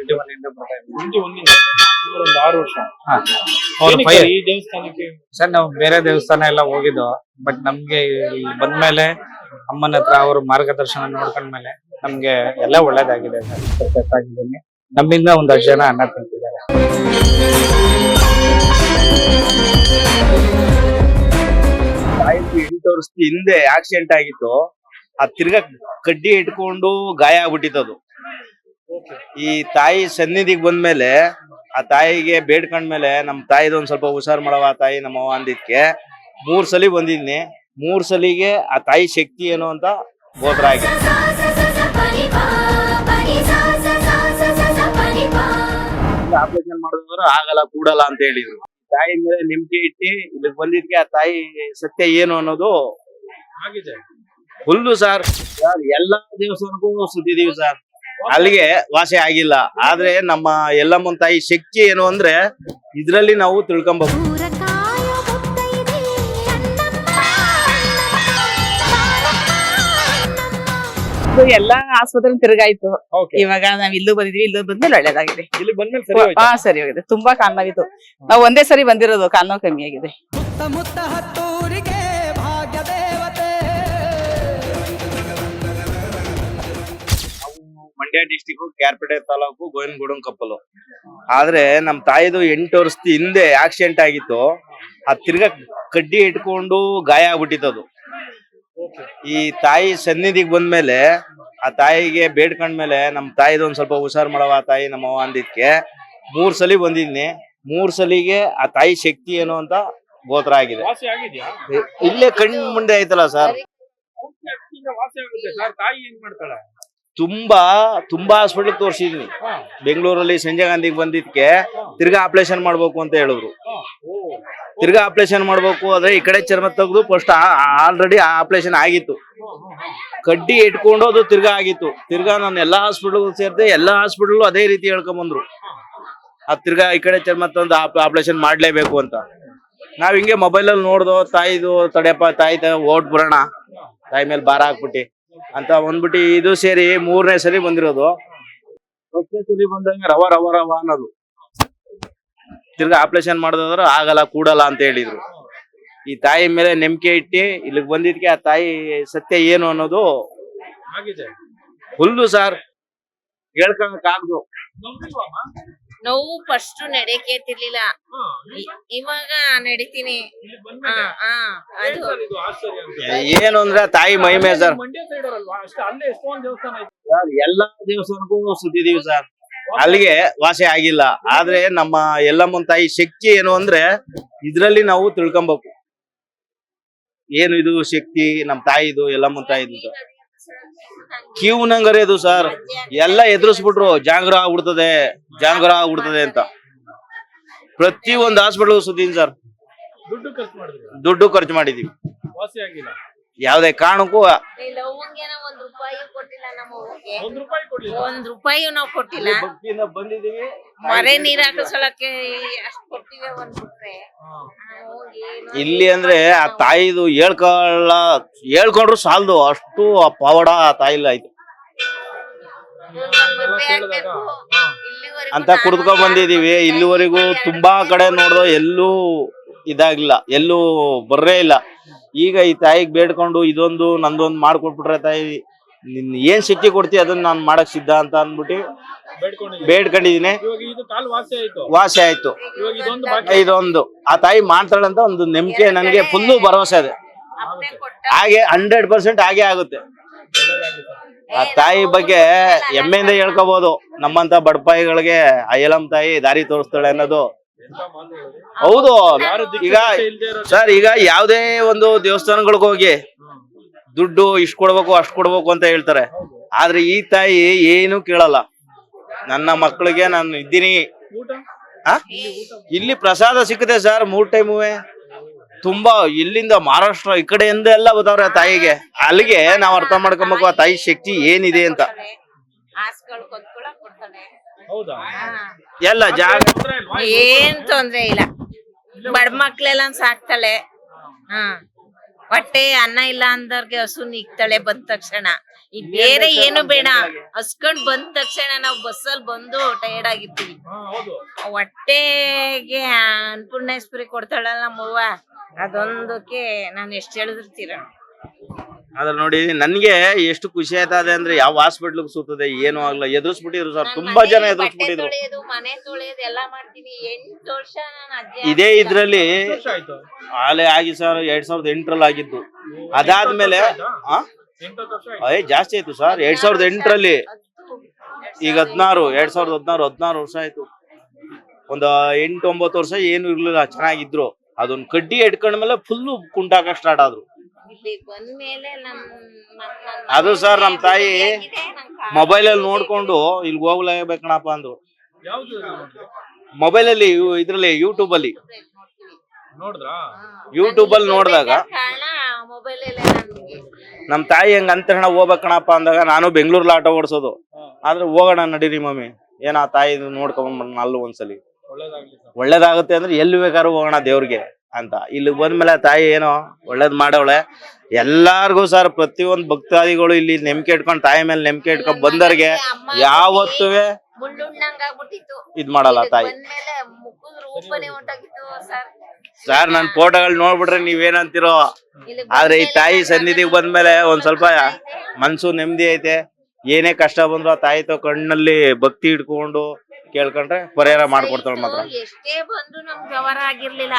Twenty one ಇಂದ ಬರ್ತಾ ಇದ್ದೀವಿ ಟ್ವೆಂಟಿ ಒಂದು ಆರು ವರ್ಷ. ಹಾ. ಅವ್ರ ಏನಕ್ಕೆ ಈ ದೇವಸ್ಥಾನಕ್ಕೆ? ಸರ್ ನಾವು ಬೇರೆ ದೇವಸ್ಥಾನ ಎಲ್ಲ ಹೋಗಿದ್ದು ಬಟ್ ನಮ್ಗೆ ಇಲ್ಲಿ ಬಂದ್ಮೇಲೆ ಅಮ್ಮನ ಹತ್ರ ಅವ್ರ ಮಾರ್ಗದರ್ಶನ ನೋಡ್ಕೊಂಡ್ಮೇಲೆ ನಮ್ಗೆ ಎಲ್ಲ ಒಳ್ಳೇದಾಗಿದೆ ಸರ್. ಸಕ್ಸಸ್ ಆಗಿದ್ದೀನಿ. ನಮ್ಮಿಂದ ಒಂದಷ್ಟು ಜನ ಅನ್ನ ತಿಂತಿದ್ದಾರೆ. ಎಂಟು ವರ್ಷದ ಹಿಂದೆ ಆಕ್ಸಿಡೆಂಟ್ ಆಗಿತ್ತು. ಆ ತಿರ್ಗಾ ಕಡ್ಡಿ ಇಟ್ಕೊಂಡು ಗಾಯ ಆಗ್ಬಿಟ್ಟಿತ್ತು ಈ ತಾಯಿ ಸನ್ನಿಧಿಗೆ ಬಂದ್ಮೇಲೆ ಆ ತಾಯಿಗೆ ಬೇಡ್ಕೊಂಡ್ಮೇಲೆ ನಮ್ ತಾಯಿದು ಒಂದ್ ಸ್ವಲ್ಪ ಹುಷಾರ್ ಮಾಡವ ತಾಯಿ ನಮ್ಮವ್ವ ಅಂದಿದ್ಕೆ ಮೂರ್ ಸಲಿ ಬಂದಿದ್ನಿ. ಮೂರ್ ಸಲಿಗೆ ಆ ತಾಯಿ ಶಕ್ತಿ ಏನು ಅಂತ ಗೋತ್ರ ಆಗಿದೆ ಆಪರೇಷನ್ ಮಾಡಿದ್ರು ಆಗಲ್ಲ ಕೂಡಲ್ಲ ಅಂತ ಹೇಳಿದ್ರು. ತಾಯಿ ಮೇಲೆ ನಿಮ್ಗೆ ಇಟ್ಟು ಇಲ್ಲಿ ಬಂದಿದ್ಕೆ ಆ ತಾಯಿ ಸತ್ಯ ಏನು ಅನ್ನೋದು ಆಗಿದೆ. ಫುಲ್ಲು ಸರ್ ಸರ್ ಎಲ್ಲಾ ದೇವಸ್ಥಾನಕ್ಕೂ ಸುತ್ತಿದೀವಿ ಸರ್ ಅಲ್ಲಿಗೆ ವಾಸಿ ಆಗಿಲ್ಲ. ಆದ್ರೆ ನಮ್ಮ ಎಲ್ಲಮ್ಮನ ತಾಯಿ ಶಕ್ತಿ ಏನು ಅಂದ್ರೆ ಇದ್ರಲ್ಲಿ ನಾವು ತಿಳ್ಕೊಬಹುದು ಎಲ್ಲಾ ಆಸ್ಪತ್ರೆ ತಿರುಗಾಯ್ತು. ಇವಾಗ ನಾವ್ ಇಲ್ಲೂ ಬಂದಿದ್ವಿ ಇಲ್ಲೂ ಬಂದ್ಮೇಲೆ ಒಳ್ಳೇದಾಗಿದೆ. ಇಲ್ಲಿ ಬಂದ್ಮೇಲೆ ಹಾ ಸರಿ ಹೋಗಿದೆ. ತುಂಬಾ ಕಾಲ್ ನೋವಿತ್ತು ನಾವು ಒಂದೇ ಸರಿ ಬಂದಿರೋದು ಕಾಲ್ ನೋವು ಕಮ್ಮಿ ಆಗಿದೆ. ಮಂಡ್ಯ ಡಿಸ್ಟಿಕ್ ಕ್ಯಾರ್ಪೇಟೆ ತಾಲೂಕು ಗೋವಿನಗೂಡನ್ ಕಪ್ಪಲು. ಆದ್ರೆ ನಮ್ ತಾಯಿದು ಎಂಟು ವರ್ಷದ ಹಿಂದೆ ಆಕ್ಸಿಡೆಂಟ್ ಆಗಿತ್ತು. ಆ ತಿರ್ಗಾ ಕಡ್ಡಿ ಇಟ್ಕೊಂಡು ಗಾಯ ಆಗ್ಬಿಟ್ಟಿತ್ತು ಈ ತಾಯಿ ಸನ್ನಿಧಿಗೆ ಬಂದ್ಮೇಲೆ ಆ ತಾಯಿಗೆ ಬೇಡ್ಕೊಂಡ್ಮೇಲೆ ನಮ್ ತಾಯಿದು ಒಂದ್ ಸ್ವಲ್ಪ ಹುಷಾರ್ ಮಾಡವ ತಾಯಿ ನಮ್ಮ ಅಂದಿದ್ಕೆ ಮೂರ್ ಸಲಿ ಬಂದಿದ್ನಿ. ಮೂರ್ ಸಲಿಗೆ ಆ ತಾಯಿ ಶಕ್ತಿ ಏನು ಅಂತ ಗೋತ್ರ ಆಗಿದೆ. ಇಲ್ಲೇ ಕಣ್ಣು ಮುಂದೆ ಐತಲ್ಲ ಆಗುತ್ತೆ. ಸರ್ ತಾಯಿ ಏನ್ ಮಾಡ್ತಾಳೆ? ತುಂಬಾ ತುಂಬಾ ಹಾಸ್ಪಿಟಲ್ ತೋರಿಸಿದ್ವಿ ಬೆಂಗಳೂರಲ್ಲಿ ಸಂಜಯ್ ಗಾಂಧಿಗೆ ಬಂದಿದ್ಕೆ ತಿರ್ಗಾ ಆಪರೇಷನ್ ಮಾಡ್ಬೇಕು ಅಂತ ಹೇಳಿದ್ರು. ತಿರ್ಗಾ ಆಪರೇಷನ್ ಮಾಡ್ಬೇಕು ಆದ್ರೆ ಈ ಕಡೆ ಚರ್ಮ ತೆಗೆದು ಫಸ್ಟ್ ಆಲ್ರೆಡಿ ಆಪರೇಷನ್ ಆಗಿತ್ತು. ಕಡ್ಡಿ ಇಟ್ಕೊಂಡು ಅದು ತಿರ್ಗಾ ಆಗಿತ್ತು. ತಿರ್ಗಾ ನಾನು ಎಲ್ಲಾ ಹಾಸ್ಪಿಟಲ್ ಸೇರಿದೆ ಎಲ್ಲಾ ಹಾಸ್ಪಿಟಲ್ ಅದೇ ರೀತಿ ಹೇಳ್ಕೊಂಡ್ ಬಂದ್ರು ಅದ್ ತಿರ್ಗಾ ಈ ಕಡೆ ಚರ್ಮ ತಂದು ಆಪರೇಷನ್ ಮಾಡ್ಲೇಬೇಕು ಅಂತ. ನಾವ್ ಹಿಂಗೆ ಮೊಬೈಲ್ ಅಲ್ಲಿ ನೋಡ್ದೋ, ತಾಯಿದು ತಡೆಯಪ್ಪ, ತಾಯಿ ಓಟ್ ಬರೋಣ. ತಾಯಿ ಮೇಲೆ ಭಾರ ಹಾಕ್ಬಿಟ್ಟಿ. ಅಂತ ಬಂದ್ಬಿಟ್ಟು ಇದು ಸೇರಿ ಮೂರನೇ ಸರಿ ಬಂದಿರೋದು. ಫಸ್ಟ್ನೇ ಸರಿ ಬಂದಂಗೆ ರವ ರವ ರವ ಅನ್ನೋದು. ತಿರ್ಗಿ ಆಪರೇಷನ್ ಮಾಡೋದಾದ್ರೆ ಆಗಲ್ಲ ಕೂಡಲ್ಲ ಅಂತ ಹೇಳಿದ್ರು. ಈ ತಾಯಿ ಮೇಲೆ ನಂಬಿಕೆ ಇಟ್ಟು ಇಲ್ಲಿಗೆ ಬಂದಿದ್ಕೆ ಆ ತಾಯಿ ಸತ್ಯ ಏನು ಅನ್ನೋದು ಫುಲ್ಲು ಸರ್ ನಂಬಿಲ್ವಮ್ಮ? ನೋವು ಫಸ್ಟ್ ನಡೆಯಕ್ಕೆ ತಿರ್ಲಿಲ್ಲ ಇವಾಗ ನಡಿತೀನಿ. ಏನ್ ಅಂದ್ರೆ ತಾಯಿ ಮಹಿಮೆ ಸರ್ ಎಲ್ಲಾ ದೇವಸ್ಥಾನಕ್ಕೂ ಸುತ್ತಿದೀವಿ ಸರ್. ಅಲ್ಲಿಗೆ ವಾಸಿ ಆಗಿಲ್ಲ. ಆದ್ರೆ ನಮ್ಮ ಎಲ್ಲಮ್ಮನ ತಾಯಿ ಶಕ್ತಿ ಏನು ಅಂದ್ರೆ ಇದ್ರಲ್ಲಿ ನಾವು ತಿಳ್ಕೊಬೇಕು. ಏನು ಇದು ಶಕ್ತಿ ನಮ್ ತಾಯಿದು ಎಲ್ಲಮ್ಮನ ತಾಯಿದು ಅಂತ ನಂಗರೆ ಅದು ಸರ್. ಎಲ್ಲ ಎದುರಿಸ್ಬಿಟ್ರು. ಜಾಂಗ್ರ ಆಗ್ಬಿಡ್ತದೆ ಜಾಂಗ್ರ ಆಗ್ಬಿಡ್ತದೆ ಅಂತ. ಪ್ರತಿ ಒಂದು ಹಾಸ್ಪಿಟಲ್ ಸುದ್ದೀನಿ ಸರ್. ದುಡ್ಡು ಖರ್ಚು ಮಾಡಿದ್ರು? ದುಡ್ಡು ಖರ್ಚು ಮಾಡಿದೀವಿ. ಯಾವ್ದೇ ಕಾರಣಕ್ಕೂ ಲವಂಗೇನ ಒಂದ್ ರೂಪಾಯಿ ಕೊಟ್ಟಿಲ್ಲ ನಮ್ಮ ಅವ್ವಗೆ ಒಂದ್ ರೂಪಾಯಿ ಒಂದ್ ರೂಪಾಯಿ ನಾವು ಕೊಟ್ಟಿಲ್ಲ. ಮರೆ ನೀರ್ ಹಾಕಿಸಲಕ್ಕೆ ಅಷ್ಟು ಕೊಟ್ಟಿವೆ ಒಂದ್ ಬಿಟ್ರೆ ಹಾ. ಇಲ್ಲಿ ಅಂದ್ರೆ ಆ ತಾಯಿದು ಹೇಳ್ಕೊಳ್ಳ ಹೇಳ್ಕೊಂಡ್ರು ಸಾಲದು. ಅಷ್ಟು ಆ ಪವಾಡ ಆ ತಾಯಿ ಆಯ್ತು. ಅಂತ ನಾನು ಬಂದಿದೀವಿ ಇಲ್ಲಿವರೆಗೂ ತುಂಬಾ ಕಡೆ ನೋಡ್ದೋ ಎಲ್ಲೂ ಇದಾಗ್ಲಿಲ್ಲ. ಎಲ್ಲೂ ಬರ್ರೇ ಇಲ್ಲ. ಈಗ ಈ ತಾಯಿಗ್ ಬೇಡ್ಕೊಂಡು ಇದೊಂದು ನಂದೊಂದು ಮಾಡ್ಕೊಟ್ಬಿಟ್ರೆ ತಾಯಿ ನಿನ್ ಏನ್ ಶಕ್ತಿ ಕೊಡ್ತಿ ಅದನ್ನ ನಾನ್ ಮಾಡಕ್ ಸಿದ್ಧ ಅಂತ ಅಂದ್ಬಿಟ್ಟು ಬೇಡ್ಕೊಂಡಿದೀನಿ. ವಾಸಿ ಆಯ್ತು. ಇದೊಂದು ಆ ತಾಯಿ ಮಾಡ್ತಾಳಂತ ಒಂದು ನಂಬಿಕೆ ನನಗೆ ಫುಲ್ಲು ಭರವಸೆ ಇದೆ ಹಾಗೆ ಹಂಡ್ರೆಡ್ ಪರ್ಸೆಂಟ್ ಹಾಗೆ ಆಗುತ್ತೆ. ಆ ತಾಯಿ ಬಗ್ಗೆ ಹೆಮ್ಮೆಯಿಂದ ಹೇಳ್ಕೋಬಹುದು ನಮ್ಮಂತ ಬಡಪಾಯಿಗಳಿಗೆ ಅಯ್ಯಲಂ ತಾಯಿ ದಾರಿ ತೋರಿಸ್ತಾಳೆ ಅನ್ನೋದು? ಹೌದು. ಈಗ ಸರ್ ಈಗ ಯಾವ್ದೇ ಒಂದು ದೇವಸ್ಥಾನಗಳಿಗೆ ಹೋಗಿ ದುಡ್ಡು ಇಷ್ಟು ಕೊಡ್ಬೇಕು ಅಷ್ಟು ಕೊಡ್ಬೇಕು ಅಂತ ಹೇಳ್ತಾರೆ. ಆದ್ರೆ ಈ ತಾಯಿ ಏನು ಕೇಳಲ್ಲ. ನನ್ನ ಮಕ್ಕಳಿಗೆ ನಾನು ಇದ್ದೀನಿ? ಇಲ್ಲಿ ಪ್ರಸಾದ ಸಿಕ್ಕದೆ ಸರ್ ಮೂರ್ ಟೈಮುವೆ ತುಂಬಾ ಇಲ್ಲಿಂದ ಮಹಾರಾಷ್ಟ್ರ ಈ ಕಡೆಯಿಂದ ಎಲ್ಲ ಬರ್ತಾವ್ರೆ ಆ ತಾಯಿಗೆ. ಅಲ್ಲಿಗೆ ನಾವ್ ಅರ್ಥ ಮಾಡ್ಕೊಬೇಕು ಆ ತಾಯಿ ಶಕ್ತಿ ಏನಿದೆ ಅಂತ. ಎಲ್ಲ ಜಾಗ ಏನ್ ತೊಂದ್ರೆ ಇಲ್ಲ. ಬಡ ಮಕ್ಳೆಲ್ಲ ಸಾಕ್ತಾಳೆ. ಹಾ. ಹೊಟ್ಟೆ ಅನ್ನ ಇಲ್ಲ ಅಂದವ್ರಿಗೆ ಹಸು ನಿಗ್ತಾಳೆ ಬಂದ ತಕ್ಷಣ. ಈ ಬೇರೆ ಏನು ಬೇಡ. ಹಸ್ಕೊಂಡ್ ಬಂದ ತಕ್ಷಣ ನಾವು ಬಸ್ಸಲ್ಲಿ ಬಂದು ಟೈರ್ಡ್ ಆಗಿರ್ತೀವಿ. ಹೊಟ್ಟೆಗೆ ಅನ್ನಪೂರ್ಣೇಶ್ವರಿ ಕೊಡ್ತಾಳಲ್ಲ ನಮ್ಮವ್ವ ಅದೊಂದಕ್ಕೆ ನಾನು ಎಷ್ಟ್ ಹೇಳಿದಿರ್ತೀರ ಅದ್ರ ನೋಡಿ ನನ್ಗೆ ಎಷ್ಟು ಖುಷಿ ಆಯ್ತದೆ ಅಂದ್ರೆ ಯಾವ ಹಾಸ್ಪಿಟ್ಲ್ ಸುತ್ತದೆ ಏನು ಆಗ್ಲ ಎದುರಿಸ್ಬಿಟ್ಟಿದ್ರು ಸರ್. ತುಂಬಾ ಜನ ಎದುರಿಸ್ಬಿಟ್ಟಿದ್ರು. ಮನೆ ತೊಳೆಯೋದು ಎಲ್ಲಾ ಮಾಡ್ತೀನಿ. ಎಂಟು ವರ್ಷ ನಾನು ಅಜ್ಜಿ ಇದೇ ಇದ್ರಲ್ಲಿ ಆಯ್ತು? ಆಲೆ ಆಗಿ ಸರ್ ಎರಡ್ ಸಾವಿರದ ಎಂಟರಲ್ಲಿ ಆಗಿದ್ದು. ಅದಾದ್ಮೇಲೆ ಆ? ಎಂಟು ವರ್ಷ ಆಯ್ತು? ಅಯ್ಯ ಜಾಸ್ತಿ ಆಯ್ತು ಸರ್. ಎರಡ್ ಸಾವಿರದ ಎಂಟರಲ್ಲಿ. ಈಗ ಹದಿನಾರು ಎರಡ್ ಸಾವಿರದ ಹದಿನಾರು ಹದಿನಾರು ವರ್ಷ ಆಯ್ತು. ಒಂದ್ ಎಂಟು ಒಂಬತ್ತು ವರ್ಷ ಏನು ಇರ್ಲಿಲ್ಲ ಚೆನ್ನಾಗಿದ್ರು. ಅದೊಂದ್ ಕಡ್ಡಿ ಇಟ್ಕೊಂಡ್ಮೇಲೆ ಫುಲ್ಲು ಕುಂಟಾಕ ಸ್ಟಾರ್ಟ್ ಆದ್ರು. ಇಲ್ಲಿ ಬಂದ್ಮೇಲೆ ನಮ್ ನಮ್- ನನ್ ಅದು ಸರ್ ನಮ್ ತಾಯಿ ಕಾಲು ಮೊಬೈಲ್ ಅಲ್ಲಿ ನೋಡ್ಕೊಂಡು ಇಲ್ಲಿ ಹೋಗ್ಲೇಬೇಕಣಪ್ಪ ಅಂದ್ರು. ಯಾವ್ದು ನೋಡಿದ್ರಿ? ಮೊಬೈಲ್ ಅಲ್ಲಿ ಇವ್- ಇದ್ರಲ್ಲಿ ಯೂಟ್ಯೂಬ್ ಅಲ್ಲಿ ನೋಡಿದ್ರಾ? ಯೂಟ್ಯೂಬ್ ಅಲ್ಲಿ ನೋಡಿದಾಗ ಕಾರಣ ಮೊಬೈಲ್ ಅಲ್ಲೇ ನನ್ಗೆ ನಮ್ ತಾಯಿ ಹೆಂಗ ಅಂತರಣ ಹೋಗ್ಬೇಕಣಪ್ಪ ಅಂದಾಗ ನಾನು ಬೆಂಗಳೂರಲ್ಲಿ ಆಟೋ ಓಡಿಸೋದು. ಆದ್ರೆ ಹೋಗೋಣ ನಡೀರಿ ಮಮ್ಮಿ. ಏನ ಆ ತಾಯಿ ನೋಡ್ಕೊಂಡ್ ಅಲ್ಲೂ ಒಂದ್ಸಲಿ. ಒಳ್ಳೇದಾಗ್ಲಿ ಸರ್. ಒಳ್ಳೇದಾಗುತ್ತೆ ಅಂದ್ರೆ ಎಲ್ಲಿ ಬೇಕಾದ್ರೂ ಹೋಗೋಣ ದೇವ್ರಿಗೆ. ಅಂತ. ಇಲ್ಲಿ ಬಂದ್ಮೇಲೆ ತಾಯಿ ಏನೋ ಒಳ್ಳೇದ್ ಮಾಡವಳೆ. ಎಲ್ಲಾರ್ಗು ಸರ್ ಪ್ರತಿಯೊಂದು ಭಕ್ತಾದಿಗಳು ಇಲ್ಲಿ ನೆಮ್ಕೆ ಇಟ್ಕೊಂಡ್ ತಾಯಿ ಮೇಲೆ ನೆಮ್ಕೆ ಇಟ್ಕೊಂಡ್ ಬಂದವ್ರಿಗೆ ಯಾವತ್ತೂ ಇದ್ ಮಾಡಲ್ಲ ತಾಯಿ. ಸರ್. ನನ್ ಫೋಟೋಗಳು ನೋಡ್ಬಿಟ್ರೆ ನೀವೇನಂತಿರೋ. ಆದ್ರೆ ಈ ತಾಯಿ ಸನ್ನಿಧಿಗೆ ಬಂದ್ಮೇಲೆ ಒಂದ್ ಸ್ವಲ್ಪ ಮನ್ಸು ನೆಮ್ಮದಿ ಐತೆ. ಏನೇ ಕಷ್ಟ ಬಂದ್ರು ಆ ತಾಯಿ ತೋ ಕಣ್ಣಲ್ಲಿ ಭಕ್ತಿ ಇಟ್ಕೊಂಡು ಕೇಳ್ಕೊಂಡ್ರೆ ಪರಿಹಾರ ಮಾಡ್ಕೊಡ್ತಾಳ ಮಾತ್ರ. ಎಷ್ಟೇ ಬಂದ್ರು ನಮ್ ವ್ಯವಹಾರ ಆಗಿರ್ಲಿಲ್ಲ.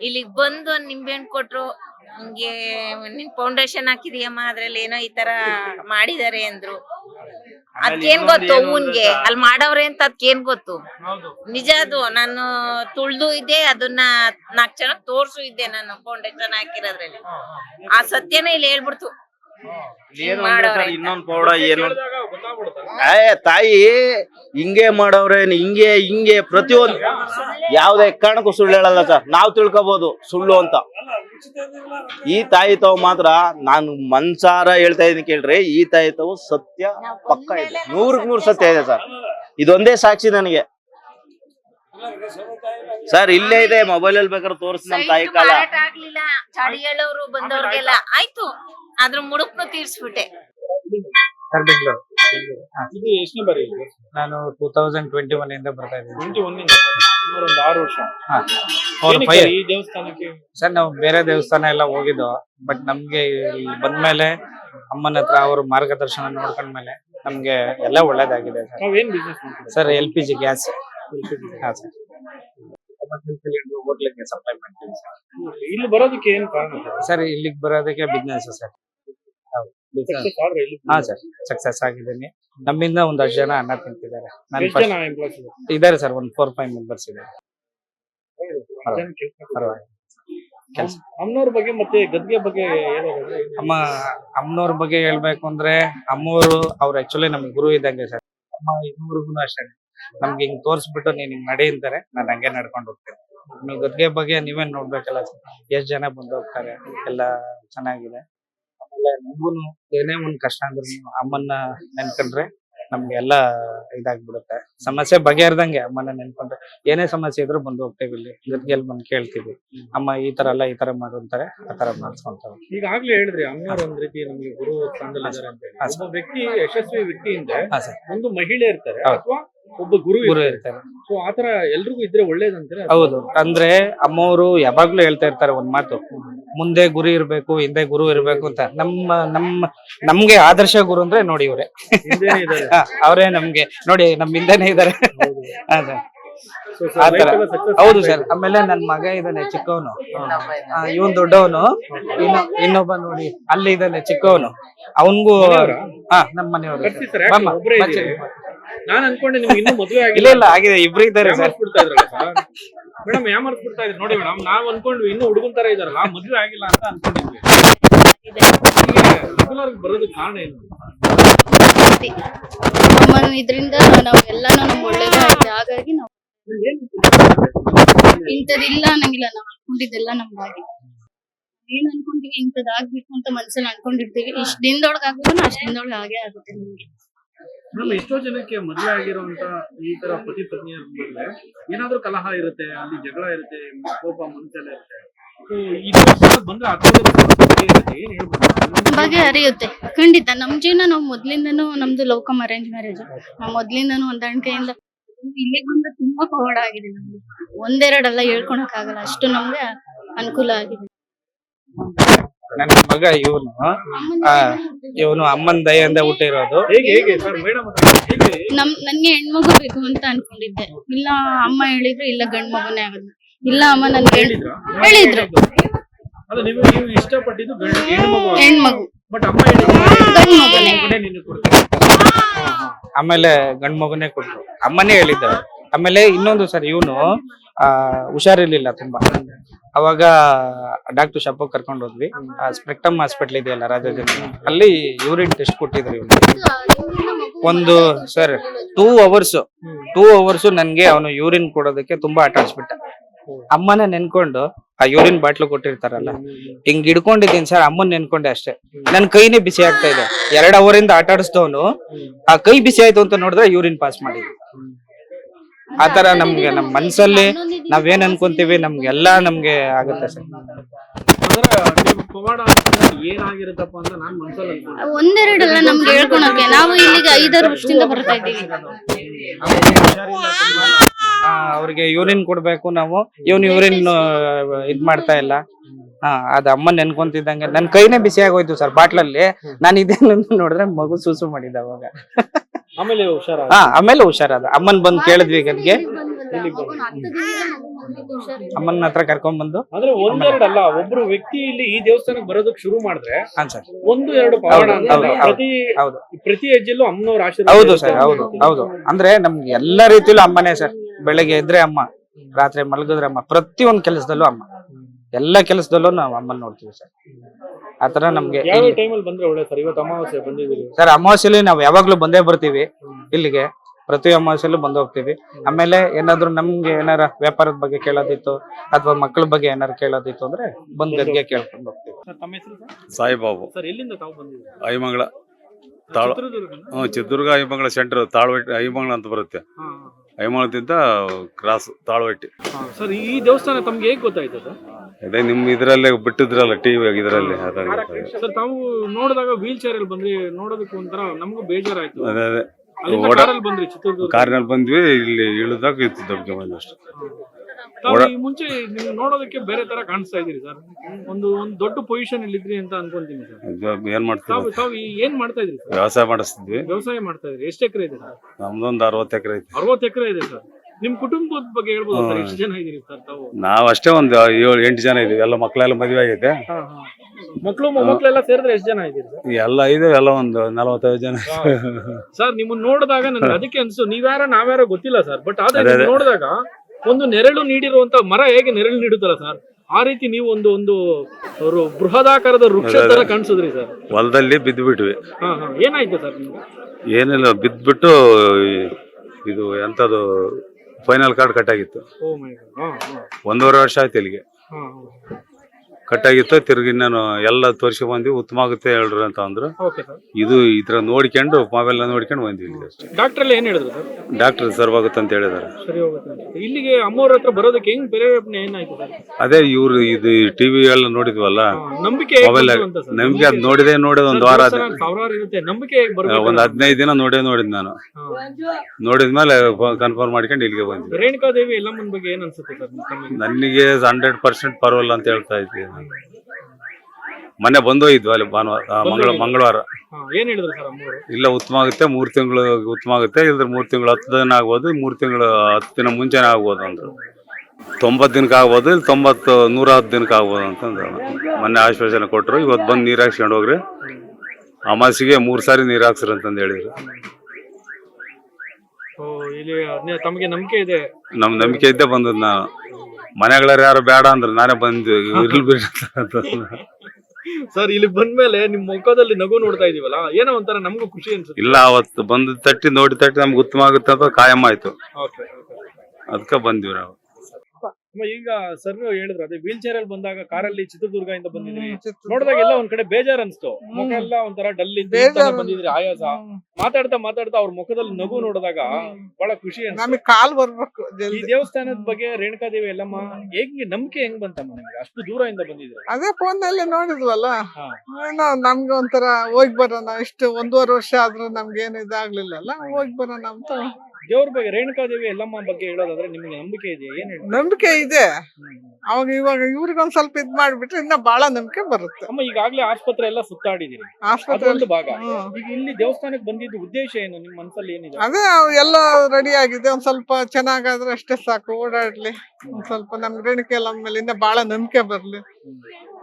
ಇಲ್ಲಿಗ್ ಬಂದು ನಿಂಬೆಹಣ್ಣು ಕೊಟ್ರು ಹಂಗೆ ನಿನ್ ಫೌಂಡೇಶನ್ ಹಾಕಿದೀಯಮ್ಮ ಅದ್ರಲ್ಲಿ ಏನೋ ಈ ತರ ಮಾಡಿದಾರೆ ಅಂದ್ರು. ಅದ್ಕೇನ್ ಗೊತ್ತು ಅವನ್ಗೆ? ಅಲ್ಲಿ ಮಾಡವ್ರೆ ಅಂತ ಅದ್ಕೇನ್ ಗೊತ್ತು. ಹೌದು. ನಿಜ ಅದು ನಾನು ತುಳ್ದು ಇದ್ದೆ ಅದನ್ನ ನಾಕ್ ಜನ ತೋರ್ಸು ಇದ್ದೆ ನಾನು ಫೌಂಡೇಶನ್ ಹಾಕಿರೋದ್ರಲ್ಲಿ. ಆ ಸತ್ಯನ ಇಲ್ಲಿ ಹೇಳ್ಬಿಡ್ತು. ಇನ್ನೊಂದ್ ಪೌಡ ಏನು ಏ ತಾಯಿ ಹಿಂಗೆ ಮಾಡವ್ರೆ ಹಿಂಗೆ ಹಿಂಗೆ ಪ್ರತಿಯೊಂದು ಯಾವ್ದೇ ಕಾರಣಕ್ಕೂ ಸುಳ್ಳು ಹೇಳಲ್ಲ ಸರ್. ನಾವ್ ತಿಳ್ಕೊಬಹುದು ಸುಳ್ಳು ಅಂತ. ಈ ತಾಯಿ ತಾವು ಮಾತ್ರ ನಾನು ಮನ್ಸಾರ ಹೇಳ್ತಾ ಇದ್ದೀನಿ ಕೇಳ್ರಿ ಈ ತಾಯಿ ತಾವು ಸತ್ಯ ಪಕ್ಕ ಇದೆ. ನೂರಕ್ ನೂರ್ ಸತ್ಯ ಇದೆ ಸರ್. ಇದೊಂದೇ ಸಾಕ್ಷಿ ನನಗೆ. ಸರ್ ಇಲ್ಲೇ ಇದೆ ಮೊಬೈಲ್ ಅಲ್ಲಿ ಬೇಕಾದ್ರೆ ತೋರಿಸಿ ನಮ್ ತಾಯಿ ಕಾಲ. ಕಾಲ ಅದ್ರ ಮುಡುಕ್ನು ತೀರ್ಸ್ಬಿಟ್ಟೆ. ಸರ್ ಬೆಂಗಳೂರು. ಇದು ಎಷ್ಟನೇ ಬಾರಿ ಇದು? ನಾನು ಟೂ ತೌಸಂಡ್ ಟ್ವೆಂಟಿ ಒನ್ ಇಂದ ಬರ್ತಾ ಇದ್ದೀನಿ. ಟ್ವೆಂಟಿ ಒನ್ನಿಂದ ಸುಮಾರು ಒಂದು ಆರು ವರ್ಷ. ಹಾ. ಅವ್ರು ಏನಕ್ಕೆ ಫೈವ್ ಈ ದೇವಸ್ಥಾನಕ್ಕೆ? ಸರ್ ನಾವು ಬೇರೆ ದೇವಸ್ಥಾನ ಎಲ್ಲ ಹೋಗಿದ್ದು ಬಟ್ ನಮ್ಗೆ ಇಲ್ಲಿ ಬಂದ್ಮೇಲೆ ಅಮ್ಮನ ಹತ್ರ ಅವ್ರ ಮಾರ್ಗದರ್ಶನ ನೋಡ್ಕೊಂಡ್ಮೇಲೆ ನಮ್ಗೆ ಎಲ್ಲ ಒಳ್ಳೇದಾಗಿದೆ ಸರ್. ನಾವೇನ್ ಬಿಸ್ನೆಸ್ ಮಾಡ್ತೀವಿ sir L P G gas. ಹಾ ಸರ್ ಹೋಟ್ಲಿಗೆ ಸಪ್ಲೈ ಮಾಡ್ತೀವಿ ಸರ್. ಇಲ್ಲಿ ಬರೋದಕ್ಕೆ ಏನ್ ಕಾರಣ? ಸರ್ ಇಲ್ಲಿಗೆ ಬರೋದಕ್ಕೆ ಬಿಸ್ನೆಸ್ ಸರ್. ಹಾ ಸರ್ ಸಕ್ಸಸ್ ಆಗಿದ್ದೀನಿ ನಮ್ಮಿಂದ ಒಂದಷ್ಟು ಜನ ಅನ್ನ ತಿಂತಿದ್ದಾರೆ. ನಾನು ಇದ್ದಾರೆ? ಸರ್ ಒಂದ್ ಫೋರ್ ಫೈವ್ ಮೆಂಬರ್ಸ್ ಇದ್ದಾರೆ. ಪರವಾಗಿಲ್ಲ. ಕೆಲ್ಸ. ಅಮ್ಮನವ್ರ ಬಗ್ಗೆ ಮತ್ತೆ ಗದ್ಗೆ ಬಗ್ಗೆ ಹೇಳೋದಾದ್ರೆ ಅಮ್ಮ ಅಮ್ಮನವ್ರ ಬಗ್ಗೆ ಹೇಳ್ಬೇಕು ಅಂದ್ರೆ ಅಮ್ಮವರು ಅವ್ರು ಆಕ್ಚುಲಿ ನಮ್ ಗುರು ಇದ್ದಂಗೆ ಸರ್ ಅಮ್ಮ ಇನ್ನೂರ್ಗು ಅಷ್ಟೇ. ನಮ್ಗೆ ಹಿಂಗ್ ತೋರ್ಸ್ಬಿಟ್ಟು ನೀನ್ ಹಿಂಗ್ ನಡಿ ಅಂತಾರೆ ನಾನ್ ಹಂಗೆ ನಡ್ಕೊಂಡು ಹೋಗ್ತೇನೆ. ಗದ್ಗೆ ಬಗ್ಗೆ ನೀವೇನ್ ನೋಡ್ಬೇಕಲ್ಲ ಸರ್ ಎಷ್ಟ್ ಜನ ಬಂದು ಹೋಗ್ತಾರೆ ಎಲ್ಲ ಚೆನ್ನಾಗಿದೆ. ಆಮೇಲೆ ನಮ್ಗೂನು ಏನೇ ಒಂದ್ ಕಷ್ಟ ಅಂದ್ರೂ ಅಮ್ಮನ್ನ ನೆನ್ಕೊಂಡ್ರೆ ನಮ್ಗೆ ಎಲ್ಲ ಇದಾಗ್ಬಿಡುತ್ತೆ. ಸಮಸ್ಯೆ ಬಗೆಹರಿದಂಗೆ ಅಮ್ಮನ ನೆನ್ಕೊಂಡ್ರೆ ಏನೇ ಸಮಸ್ಯೆ ಇದ್ರೂ ಬಂದು ಹೋಗ್ತೇವೆ ಇಲ್ಲಿ. ಗದ್ಗೆಲ್ ಬಂದು ಕೇಳ್ತೀವಿ. ಅಮ್ಮ ಈ ತರ ಎಲ್ಲ ಈ ತರ ಮಾಡು ಅಂತಾರೆ ಆ ತರ ಮಾಡ್ಸ್ಕೊಂತಾವೆ. ಈಗಾಗ್ಲೇ ಹೇಳಿದ್ರಿ ಅಮ್ಮನವ್ರ ಒಂದ್ ರೀತಿ ನಮ್ಗೆ ಗುರು ಸ್ಥಾನದಲ್ಲಿ ವ್ಯಕ್ತಿ ಯಶಸ್ವಿ ವ್ಯಕ್ತಿ ಹಿಂದೆ ಒಂದು ಮಹಿಳೆ ಇರ್ತಾರೆ ಅಥವಾ ಒಬ್ಬ ಗುರು ಗುರು ಇರ್ತಾರೆ. ಸೊ ಆತರ ಎಲ್ರಿಗೂ ಇದ್ರೆ ಒಳ್ಳೇದಂತಾರೆ ಹೌದು. ಅಂದ್ರೆ ಅಮ್ಮವರು ಯಾವಾಗ್ಲೂ ಹೇಳ್ತಾ ಇರ್ತಾರೆ ಒಂದ್ ಮಾತು. ಮುಂದೆ ಗುರು ಇರ್ಬೇಕು ಹಿಂದೆ ಗುರು ಇರ್ಬೇಕು ಅಂತ. ನಮ್ಮ ನಮ್ಮ ನಮ್ಗೆ ಆದರ್ಶ ಗುರು ಅಂದ್ರೆ ನೋಡಿ ಇವ್ರೆ. ಅವರೇ ನಮ್ಗೆ. ನೋಡಿ ನಮ್ ಹಿಂದೆನೆ ಇದಾರೆ ಹಾ ಸರ್ So, so ಆ life ತರ ಎಲ್ಲ success ಹೌದು ಸರ್. ಆಮೇಲೆ ನನ್ ಮಗ ಇದಾನೆ ಚಿಕ್ಕವನು. ಇವನ್ ದೊಡ್ಡವನು. ಇನ್ನು ಇನ್ನೊಬ್ಬ ನೋಡಿ ಅಲ್ಲಿ ಇದಾನೆ ಚಿಕ್ಕವನು. ಅವನ್ಗೂ ಹ ಹಾ ನಮ್ ಮನೆಯವರು. ನಾನ್ ಅನ್ಕೊಂಡೆ ನಿಮ್ಗೆ ಇನ್ನೂ ಮದುವೆ ಆಗಿಲ್ಲ. ಇಲ್ಲ ಆಗಿದೆ ಇಬ್ರು ಇದ್ದಾರೆ ಸರ್. ಯಾಮಾರ್ಸ್ಬಿಡ್ತಾ ಇದ್ರಲ್ಲ ಸರ್? ಮೇಡಮ್ ಯಾಮಾರ್ಸ್ಬಿಡ್ತಾ ಇದ್ರಿ ನೋಡಿ ಮೇಡಮ್ ನಾವ್ ಅನ್ಕೊಂಡ್ವಿ ಇನ್ನು ಹುಡುಗನ್ ತರ ಇದಾರಲ್ಲ ಮದ್ವೆ ಆಗಿಲ್ಲ ಅಂತ ಅನ್ಕೊಂಡಿದ್ವಿ. ರೆಗ್ಯುಲರ್ ಬರೋದಕ್ಕೆ ಕಾರಣ ಏನು? ಅಮ್ಮನ ಇದ್ರಿಂದ ನಾವು ಎಲ್ಲಾನು ನಮ್ಗೆ ಒಳ್ಳೇದೇ ಹಾಗಾಗಿ ನಾವು ಇಂಥದಿಲ್ಲ ಅನ್ನಂಗಿಲ್ಲ. ನಾವು ಅನ್ಕೊಂಡಿದ್ದೆಲ್ಲ ನಮ್ಗಾಗಿ ಏನ್ ಅನ್ಕೊಂತೀವಿ ಇಂಥದ್ದಾಗ್ಬೇಕು ಅಂತ ಮನ್ಸಲ್ಲಿ ಅನ್ಕೊಂಡಿರ್ತೀವಿ. ಇಷ್ಟ ದಿನದೊಳಗೆ ಆಗ್ಬೇಕು ಅಷ್ಟು ದಿನದೊಳಗೆ ಆಗೇ ಆಗುತ್ತೆ ನಮ್ಗೆ. ಮೇಡಮ್ ಎಷ್ಟೋ ಜನಕ್ಕೆ ಮದುವೆ ಆಗಿರುವಂತ ಈ ತರ ಪತಿ ಪತ್ನಿಯರ ಮೇಲೆ ಏನಾದ್ರೂ ಕಲಹ ಇರುತ್ತೆ, ಅಲ್ಲಿ ಜಗಳ ಇರುತ್ತೆ, ಕೋಪ ಮನಸ್ಸೆಲ್ಲ ಇರುತ್ತೆ. ಬಗ್ಗೆ ಅರಿಯುತ್ತೆ. ಖಂಡಿತ. ನಮ್ ಜೀವನ ನಾವು ಮೊದ್ಲಿಂದನು ನಮ್ದು ಲವ್ ಕಮ್ ಅರೇಂಜ್ ಮ್ಯಾರೇಜ್ ನಾವು ಮೊದ್ಲಿಂದನು ಹೊಂದಾಣಿಕೆಯಿಂದ ಇಲ್ಲಿಗೆ ಬಂದ ತುಂಬಾ ಪವಾಡ ಆಗಿದೆ ನಮ್ಗೆ ಒಂದೆರಡಲ್ಲ ಹೇಳ್ಕೊಳಕ್ ಆಗಲ್ಲ ಅಷ್ಟು ನಮ್ಗೆ ಅನುಕೂಲ ಆಗಿದೆ. ನನ್ನ ಮಗ ಇವನು ಇವನು ಅಮ್ಮನ ದಯಿಂದ ಹುಟ್ಟಿರೋದು. ಹೇಗೆ ಹೇಗೆ ಸರ್? ಮೇಡಮ್ ಹೇಗೆ? ನಮ್ ನನ್ಗೆ ಹೆಣ್ಮಗು ಬೇಕು ಅಂತ ಅನ್ಕೊಂಡಿದ್ದೆ. ಇಲ್ಲ ಅಮ್ಮ ಹೇಳಿದ್ರು ಇಲ್ಲ ಗಂಡ್ ಮಗುನೇ ಆಗೋದು ಇಲ್ಲ ಅಮ್ಮ ನನ್ಗೆ ಹೇಳಿದ್ರಾ? ಹೆಣ್ಮಗು. ಆಮೇಲೆ ಗಂಡ್ ಮಗುನೇ ಕೊಟ್ರು. ಅಮ್ಮನೇ ಹೇಳಿದ್ದಾರೆ. ಆಮೇಲೆ ಇನ್ನೊಂದು ಸರ್ ಇವನು, ಆ, ಹುಷಾರಿರ್ಲಿಲ್ಲ ತುಂಬಾ. ಅವಾಗ ಡಾಕ್ಟರ್ ಶಪ್ಪ ಕರ್ಕೊಂಡು ಹೋದ್ವಿ. ಸ್ಪೆಕ್ಟಮ್ ಹಾಸ್ಪಿಟಲ್ ಇದೆಯಲ್ಲ ರಾಜಾಜಿ? ಅಲ್ಲಿ ಯೂರಿನ್ ಟೆಸ್ಟ್ ಕೊಟ್ಟಿದ್ರು ಇವನು ಒಂದು, sir two hours two hours ನನ್ಗೆ ಅವನು ಯೂರಿನ್ ಕೊಡೋದಕ್ಕೆ ತುಂಬಾ ಆಟ ಆಡ್ಸ್ಬಿಟ್ಟ ಅಮ್ಮನ ನೆನ್ಕೊಂಡು ಆ ಯೂರಿನ್ ಬಾಟ್ಲು ಕೊಟ್ಟಿರ್ತಾರಲ್ಲ, ಹಿಂಗ್ ಹಿಡ್ಕೊಂಡಿದ್ದೀನಿ ಸರ್, ಅಮ್ಮನ್ ನೆನ್ಕೊಂಡೆ ಅಷ್ಟೇ. ನನ್ ಕೈನೇ ಬಿಸಿ ಆಗ್ತಾ ಇದೆ. ಎರಡ್ ಅವರ್ ಇಂದ ಆಡಿಸ್ದವನು ಆ ಕೈ ಬಿಸಿ ಆಯ್ತು ಅಂತ ನೋಡಿದ್ರೆ ಯೂರಿನ್ ಪಾಸ್ ಆತರ ನಮ್ಗೆ ನಮ್ ಮನ್ಸಲ್ಲಿ ನಾವೇನ್ ಅನ್ಕೊಂತೀವಿ ನಮ್ಗೆಲ್ಲಾ ನಮ್ಗೆ ಆಗುತ್ತೆ ಸರ್. ಅಂದ್ರೆ ನೀವು ಪವಾಡ ಏನಾಗಿರುತ್ತಪ್ಪ ಅಂತ ನಾನ್ ಮನ್ಸಲ್ಲಿ ಅನ್ಕೊಂಡೆ. ಒಂದೆರಡಲ್ಲ ನಮ್ಗೆ ಹೇಳ್ಕೊಳಕ್ಕೆ ನಾವು ಇಲ್ಲಿಗೆ ಐದಾರು ವರ್ಷದಿಂದ ಬರ್ತಾ ಇದ್ದೀವಿ. ಆ, ಅವ್ರಿಗೆ ಯೂರಿನ್ ಕೊಡ್ಬೇಕು ನಾವು. ಇವ್ನು ಯೂರಿನ್ ಇದ್ ಮಾಡ್ತಾ ಇಲ್ಲ. ಹಾ ಅದ ಅಮ್ಮ ನೆನ್ಕೊಂತಿದ್ದಂಗೆ. ನನ್ ಕೈನೇ ಬಿಸಿ ಆಗೋಯ್ತು ಸರ್ ಬಾಟ್ಲಲ್ಲಿ. ನಾನು ಇದೇನು ನೋಡಿದ್ರೆ ಮಗು ಸೂಸು ಮಾಡಿದ್ದ ಅವಾಗ. ಆಮೇಲೆ ಹುಷಾರ ಹಾ ಆಮೇಲೆ ಹುಷಾರಾದ. ಅಮ್ಮನ್ ಬಂದು ಕೇಳಿದ್ವಿ ಗದ್ಗೆ ಅಮ್ಮನ ಹತ್ರ ಕರ್ಕೊಂಡ್ ಬಂದು ಅಂದ್ರೆ ಒಂದೆರಡು ಅಲ್ಲ ಒಬ್ರು ವ್ಯಕ್ತಿ ಇಲ್ಲಿ ಈ ದೇವಸ್ಥಾನಕ್ಕೆ ಬರೋದಕ್ಕೆ ಶುರು ಮಾಡಿದ್ರೆ ಹಾ ಸರ್. ಒಂದು ಎರಡು ಪವಾಡ ಹೌದು, ಅಂತ ಹೌದು, ಹೌದು. ಪ್ರತಿ ಹೌದು. ಪ್ರತಿ ಹೆಜ್ಜೆಲ್ಲೂ ಅಮ್ಮನವ್ರ ಆಶೀರ್ವಾದ ಹೌದು ಸರ್ ಹೌದು ಹೌದು. ಅಂದ್ರೆ ನಮ್ಗೆ ಎಲ್ಲಾ ರೀತಿಲೂ ಅಮ್ಮನೇ ಸರ್. ಬೆಳಗ್ಗೆ ಇದ್ರೆ ಅಮ್ಮ ರಾತ್ರಿ ಮಲಗಿದ್ರೆ ಅಮ್ಮ. ಪ್ರತಿ ಒಂದ್ ಕೆಲಸದಲ್ಲೂ ಅಮ್ಮ. ಎಲ್ಲಾ ಕೆಲಸದಲ್ಲೂ ನಾವು ಅಮ್ಮನ್ ನೋಡ್ತೀವಿ ಸರ್. ಆತರ ನಮ್ಗೆ ಯಾವ ಟೈಮಲ್ಲಿ ಬಂದ್ರೆ ಒಳ್ಳೆ ಸರ್? ಇವತ್ತು ಅಮಾವಾಸ್ಯೆ ಸರ್ ಅಮಾವಾಸ್ಯಲಿ ನಾವು ಯಾವಾಗ್ಲೂ ಬಂದೇ ಬರ್ತೀವಿ ಇಲ್ಲಿಗೆ. ಪ್ರತಿ ಅಮಾವಾಸ್ಯಲ್ಲೂ ಬಂದು ಹೋಗ್ತೀವಿ. ಆಮೇಲೆ ಏನಾದ್ರು ನಮ್ಗೆ ಏನಾರ ವ್ಯಾಪಾರದ ಬಗ್ಗೆ ಕೇಳೋದಿತ್ತು ಅಥವಾ ಮಕ್ಕಳ ಬಗ್ಗೆ ಏನಾರು ಕೇಳೋದಿತ್ತು ಅಂದ್ರೆ ಬಂದ್ ಗದ್ಗೆ ಕೇಳ್ಕೊಂಡು ಹೋಗ್ತೀವಿ. ಸರ್ ತಮ್ಮ ಹೆಸರು ಸರ್? ಸಾಯಿಬಾಬು. ಸರ್ ಎಲ್ಲಿಂದ ತಾವು ಬಂದಿದ್ದೀರಿ? ಐಮಂಗಳ ತಾಳ ಚಿತ್ರದುರ್ಗದಿಂದ? ಹ್ಞೂ ಚಿತ್ರದುರ್ಗ ಐಮಂಗಳ ಸೆಂಟರ್ ತಾಳ್ವಟ್ಟಿ ಐಮಂಗಳ ಅಂತ ಬರುತ್ತೆ. ಹಾ, ಐಮಂಗಳದಿಂದ ಕ್ರಾಸ್ ತಾಳ್ವಟ್ಟಿ. ಸರ್ ಈ ದೇವಸ್ಥಾನ ತಮ್ಗೆ ಹೇಗೆ ಗೊತ್ತಾಯ್ತು ಅದೇ ನಿಮ್ ಇದ್ರಲ್ಲೇ ಬಿಟ್ಟಿದ್ರಲ್ಲ ಟಿವಿ ಇದರಲ್ಲಿ ಸರ್ ತಾವು ನೋಡಿದಾಗ ವೀಲ್ ಚೇರ್ ಅಲ್ಲಿ ಬಂದ್ರಿ ನೋಡೋದಕ್ಕೆ ಒಂಥರ ನಮಗೂ ಬೇಜಾರಾಯ್ತು. ಅದೇ ಅದೇ. ಅಲ್ಲಿಂದ ಓಡ- ಕಾರಲ್ಲಿ ಬಂದ್ರಿ ಚಿತ್ರದುರ್ಗ ಕಾರಿನಲ್ಲಿ ಬಂದ್ವಿ ಇಲ್ಲಿ ಇಳಿದಾಗ ಇತ್ತು ದೊಡ್ಡ ಅಷ್ಟೇ. ತಾವು ಈ ಮುಂಚೆ ನೀವು ನೋಡೋದಕ್ಕೆ ಬೇರೆ ತರ ಕಾಣಿಸ್ತಾ ಇದ್ದೀರಿ ಸರ್. ಒಂದು ಒಂದು ದೊಡ್ಡ ಪೊಸಿಷನ್ ಇಲ್ಲಿದ್ರಿ ಅಂತ ಅನ್ಕೊಂತೀನಿ ಸರ್. ಏನ್ ಮಾಡ್ತೀವಿ ತಾವು ತಾವು ಈ ಏನ್ ಮಾಡ್ತಾ ಇದ್ರಿ ಸರ್? ವ್ಯವಸಾಯ ಮಾಡಿಸ್ತಿದ್ವಿ. ವ್ಯವಸಾಯ ಮಾಡ್ತಾ ಇದ್ರಿ ಎಷ್ಟು ಎಕರೆ ಇದೆ ಸರ್? ನಮ್ದೊಂದು ಅರವತ್ತು ಎಕರೆ ಐತಿ. ಅರವತ್ತು ಎಕರೆ ಇದೆ ಸರ್. ನಿಮ್ ಕುಟುಂಬದ ಬಗ್ಗೆ ಹೇಳ್ಬೋದು ಸರ್? ಎಷ್ಟು ಜನ ಇದೀರಿ ಸರ್ ತಾವು? ನಾವ್ ಅಷ್ಟೇ ಒಂದು ಏಳು ಎಂಟು ಜನ ಇದೀವಿ. ಎಲ್ಲ ಮಕ್ಕಳೆಲ್ಲ ಮದುವೆ ಆಗೈತೆ. ಮಕ್ಕಳು ಮಕ್ಕಳೆಲ್ಲ ಸೇರಿದ್ರೆ ಎಷ್ಟು ಜನ ಇದೀರಿ ಸರ್? ಎಲ್ಲ ಇದೆ ಎಲ್ಲ ಒಂದು ನಲವತ್ತೈದು ಜನ. ಸರ್ ನಿಮ್ಮನ್ನ ನೋಡಿದಾಗ ನನ್ಗೆ ಅದಕ್ಕೆ ಅನ್ಸು. ನೀವ್ಯಾರ ನಾವ್ಯಾರೋ ಗೊತ್ತಿಲ್ಲ ಸರ್. ಬಟ್ ಆದ್ರೆ ನಿಮ್ಮನ್ನ. ನೋಡಿದಾಗ ಒಂದು ನೆರಳು ನೀಡಿರುವಂತ ಮರ ಹೇಗೆ ನೆರಳು ನೀಡುತ್ತಲ್ಲ ಸರ್? ಆ ರೀತಿ ನೀವು ಒಂದು ಒಂದು ಅವರು ಬೃಹದಾಕಾರದ ವೃಕ್ಷ ತರ ಕಾಣಿಸಿದ್ರಿ ಸರ್. ಹೊಲದಲ್ಲಿ ಬಿದ್ದು ಬಿಟ್ವಿ ಹಾ ಹಾ. ಏನಾಯ್ತು ಸರ್ ನಿಮ್ಗೆ? ಏನಿಲ್ಲ ಬಿದ್ದುಬಿಟ್ಟು ಇದು ಎಂತದು ಫೈನಲ್ ಕಾರ್ಡ್ ಓ ಮೈ ಹಾ ಹಾ. ಒಂದೂವರೆ ವರ್ಷ ಆಯ್ತು ಇಲ್ಲಿಗೆ. ಹಾ. ಕಟ್ಟಾಗಿತ್ತು ತಿರ್ಗಿ ನಾನು ಎಲ್ಲ ತೋರಿಸಿ ಬಂದ್ವಿ ಉತ್ತಮ ಆಗುತ್ತೆ ಹೇಳ್ರಿ ಅಂತ ಅಂದ್ರು. ಓಕೆ ಸರ್ ಇದು ಇದ್ರ ನೋಡ್ಕೊಂಡು ಮೊಬೈಲ್ ನೋಡ್ಕೊಂಡು ಬಂದ್ವಿ ಇಲ್ಲಿ ಅಷ್ಟೇ. ಡಾಕ್ಟರ್ ಎಲ್ಲ ಏನ್ ಹೇಳಿದ್ರು ಸರ್ ಡಾಕ್ಟರ್ ಸರ್ವಾಗುತ್ತೆ ಅಂತ ಹೇಳಿದಾರೆ. ಸರಿ ಹೋಗುತ್ತೆ ಅಂತ. ಇಲ್ಲಿಗೆ ಅಮ್ಮವ್ರ ಹತ್ರ ಬರೋದಕ್ಕೆ ಹೆಂಗ್ ಪ್ರೇರೇಪಣೆ ಏನಾಯ್ತು ಸರ್ ಅದೇ ಇವ್ರು ಇದು ಟಿವಿ ಎಲ್ಲ ನೋಡಿದ್ವಲ್ಲ ನಂಬಿಕೆ ಹೇಗ್ ಮೊಬೈಲ್ ಬಂತು ಅಂತ ಸರ್? ನಮ್ಗೆ ಅದ್ ನೋಡಿದೆ ನೋಡಿದ ಒಂದ್ ವಾರ ಆದ ದೇವಸ್ಥಾನ ಸಾವಿರಾರು ಇರುತ್ತೆ ನಂಬಿಕೆ ಹೇಗ್ ಬರ್ಬೇಕು ಒಂದ್ ಹದಿನೈದು ದಿನ ನೋಡೇ ನೋಡಿದ್ ನಾನು. ಹಾ. ನೋಡಿದ್ಮೇಲೆ ಕನ್ಫರ್ಮ್ ಮಾಡ್ಕೊಂಡು ಇಲ್ಲಿಗೆ ಬಂದ್ವಿ. ರೇಣುಕಾ ದೇವಿ ಎಲ್ಲಮ್ಮನ ಬಗ್ಗೆ ಏನ್ ಅನ್ಸುತ್ತೆ ಸರ್ ತಮಗೆ ನನಗೆ ಹಂಡ್ರೆಡ್ ಪರ್ಸೆಂಟ್ ಪರವಲ್ಲ ಅಂತ ಹೇಳ್ತಾ ಇದ್ವಿ. ಮೊನ್ನೆ ಬಂದೋಗಿದ್ವಿ ಅಲ್ಲಿ ಭಾನುವಾರ ಆ, ಮಂಗಳ ಮಂಗಳವಾರ ಹಾ, ಏನ್ ಹೇಳಿದ್ರು ಸರ್ ಅಮ್ಮವರು? ಇಲ್ಲ ಉತ್ತಮ ಆಗುತ್ತೆ ಮೂರು ತಿಂಗಳು ಉತ್ತಮ ಆಗುತ್ತೆ ಇಲ್ದ್ರೆ ಮೂರು ತಿಂಗಳು ಹತ್ತು ದಿನ ಆಗ್ಬೋದು ಮೂರು ತಿಂಗಳು ಹತ್ತು ದಿನ ಮುಂಚೆನೆ ಆಗ್ಬೋದು ಅಂದ್ರು. ತೊಂಬತ್ತು ದಿನಕ್ಕೆ ಆಗ್ಬೋದು ಇಲ್ಲಿ ತೊಂಬತ್ತು ನೂರ ಹತ್ತು ದಿನಕ್ಕೆ ಆಗ್ಬೋದು ಅಂತಂದ್ರು ಮೊನ್ನೆ ಆಶ್ವಾಸನೆ ಕೊಟ್ಟರು ಇವತ್ತು ಬಂದು ನೀರು ಹಾಕ್ಸ್ಕೊಂಡು ಹೋಗ್ರಿ. ಅಮಾಸಿಗೆ ಮೂರು ಸಾರಿ ನೀರು ಹಾಕ್ಸ್ರಿ ಅಂತಂದು ಹೇಳಿದ್ರು. ಓ ಇಲ್ಲಿ ನೆ- ತಮಗೆ ನಂಬಿಕೆ ಇದೆ? ನಮ್ಮ ನಂಬಿಕೆ ಇದ್ದೇ ಬಂದದ್ ನಾನು. ಮನೆಗಳವ್ರು ಯಾರು ಬೇಡ ಅಂದ್ರೆ ನಾನೇ ಬಂದು ಇರ್ಲಿ ಬಿಡಿ ಅಂತ ಸರ್ ಇಲ್ಲಿ ಬಂದ್ಮೇಲೆ ನಿಮ್ ಮುಖದಲ್ಲಿ ನಗು ನೋಡ್ತಾ ಇದೀವಲ್ಲ ಏನೋ ಒಂಥರ ನಮಗೂ ಖುಷಿ ಅನ್ಸುತ್ತೆ. ಇಲ್ಲ ಅವತ್ತು ಬಂದು ತಟ್ಟಿ ನೋಡಿ ತಟ್ಟಿ ನಮ್ಗೆ ಉತ್ತಮ ಆಗುತ್ತೆ ಅಂತ ಕಾಯಂ ಆಯ್ತು. ಓಕೆ ಅದಕ್ಕೆ ಬಂದ್ವಿ ನಾವು. ಈಗ ಸರ್ ಹೇಳಿದ್ರು ಅದೇ ವೀಲ್ ಚೇರ್ ಅಲ್ಲಿ ಬಂದಾಗ ಕಾರಲ್ಲಿ ಚಿತ್ರದುರ್ಗ ಇಂದ ಬಂದಿದ್ರಿ. ನೋಡಿದಾಗ ಎಲ್ಲ ಒಂದ್ ಕಡೆ ಬೇಜಾರ್ ಅನ್ಸ್ತು. ಮುಖ ಎಲ್ಲ ಒಂಥರ ಡಲ್ ಬಂದಿದ್ರಿ ಆಯಾಸ. ಮಾತಾಡ್ತಾ ಮಾತಾಡ್ತಾ ಅವ್ರ ಮುಖದಲ್ಲಿ ನಗು ನೋಡಿದಾಗ ಬಹಳ ಖುಷಿ ನಮಗ್ ಕಾಲ್ ಬರ್ಬೇಕು ಈ ದೇವಸ್ಥಾನದ ಬಗ್ಗೆ ರೇಣುಕಾ ದೇವಿ ಎಲ್ಲಮ್ಮ ಹೆಂಗ್ ನಂಬಿಕೆ ಹೆಂಗ್ ಬಂತಮ್ಮ ನಿಮ್ಗೆ? ಅಷ್ಟು ದೂರದಿಂದ ಬಂದಿದ್ರು. ಅದೇ ಫೋನ್ನಲ್ಲಿ ನೋಡಿದ್ವಲ್ಲ ನಮ್ಗೆ ಒಂಥರ ಹೋಗಿ ಬರೋಣ ಇಷ್ಟು ಒಂದೂವರೆ ವರ್ಷ ಆದ್ರೂ ನಮ್ಗೆ ಏನು ಇದಾಗ್ಲಿಲ್ಲ ಹೋಗಿ ಬರೋಣ ಅಂತ. ದೇವ್ರ ಬಗ್ಗೆ ರೇಣುಕಾದೇವಿ ಎಲ್ಲಮ್ಮ ಬಗ್ಗೆ ಹೇಳೋದಾದ್ರೆ ನಿಮ್ಗೆ ನಂಬಿಕೆ ಇದೆ ಏನ್ ಹೇಳ್ತೀರಾ? ನಂಬಿಕೆ ಇದೆ. ಅವಾಗ ಇವಾಗ ಇವ್ರಿಗೊಂದ್ ಸ್ವಲ್ಪ ಇದ್ ಮಾಡ್ಬಿಟ್ರೆ ಇನ್ನ ಬಹಳ ನಂಬಿಕೆ ಬರುತ್ತೆ. ಅಮ್ಮ ಈಗಾಗ್ಲೇ ಆಸ್ಪತ್ರೆ ಎಲ್ಲ ಸುತ್ತಾಡಿದಿರಿ. ಆಸ್ಪತ್ರೆ ಒಂದು ಭಾಗ. ಹ್ಮ್. ಈಗ ಇಲ್ಲಿ ದೇವಸ್ಥಾನಕ್ಕೆ ಬಂದಿದ್ದು ಉದ್ದೇಶ ಏನು? ನಿಮ್ ಮನ್ಸಲ್ಲಿ ಏನಿದೆ? ಅದೇ ಎಲ್ಲ ರೆಡಿ ಆಗಿದೆ. ಒಂದ್ ಸ್ವಲ್ಪ ಚೆನ್ನಾಗಾದ್ರೆ ಅಷ್ಟೇ ಸಾಕು ಓಡಾಡ್ಲಿ. ಒಂದ್ ಸ್ವಲ್ಪ ನಮ್ ರೇಣುಕೆ ಎಲ್ಲ ಮೇಲೆ ಇನ್ನ ಬಹಳ ನಂಬಿಕೆ ಬರ್ಲಿ.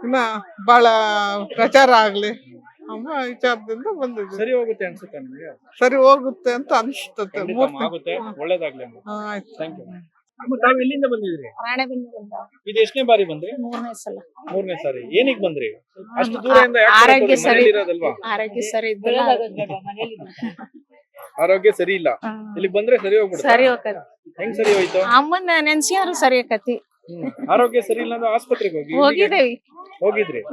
ಇನ್ನ ಬಹಳ ಪ್ರಚಾರ ಆಗ್ಲಿ. ಅಮ್ಮ ವಿಚಾರದಿಂದ ಬಂದಿದ್ವಿ ಸರಿ ಹೋಗುತ್ತೆ ಅನ್ಸುತ್ತೆ ನಿಮಗೆ? ಸರಿ ಹೋಗುತ್ತೆ ಅಂತ ಅನ್ಸ್ತತೆ. ಖಂಡಿತ ಅಮ್ಮ, ಆಗುತ್ತೆ. ಒಳ್ಳೇದಾಗ್ಲಿ ಅಮ್ಮ ಆಯ್ತು. ಥ್ಯಾಂಕ್ ಯು ಅಮ್ಮ ತಾವ್ ಎಲ್ಲಿಂದ ಬಂದಿದ್ರಿ ಇದು ಎಷ್ಟನೇ ಬಾರಿ ಬಂದ್ರಿ? ಮೂರನೇ ಸಲ. ಮೂರನೇ ಸಾರಿ. ಏನಿಗ್ ಬಂದ್ರಿ? ಅಷ್ಟು ದೂರದಿಂದ ಯಾಕ್ ಆರೋಗ್ಯ ಸರಿ- ಮನೇಲಿ ಇರೋದಲ್ವಾ ಆರೋಗ್ಯ ಸರಿ ಇದ್ದಿಲ್ಲ. ಆರೋಗ್ಯ ಸರಿ ಇಲ್ಲ. ಇಲ್ಲಿ ಬಂದ್ರೆ ಸರಿ ಹೋಗ್ಬಿಡುತ್ತೆ? ಸರಿ ಹೋಗತ್ ಹೆಂಗ್ ಸರಿ ಹೋಯ್ತು? ಅಮ್ಮನ ನೆನ್ಸಿಯಾರು ಸರಿ ಆಕತಿ. ಆರೋಗ್ಯ ಸರಿ ಇಲ್ಲ ಅಂದ್ರೆ ಆಸ್ಪತ್ರೆಗೆ ಹೋಗಿ? ಹೋಗಿದ್ದೇವಿ. ಹೋಗಿದ್ರಿ?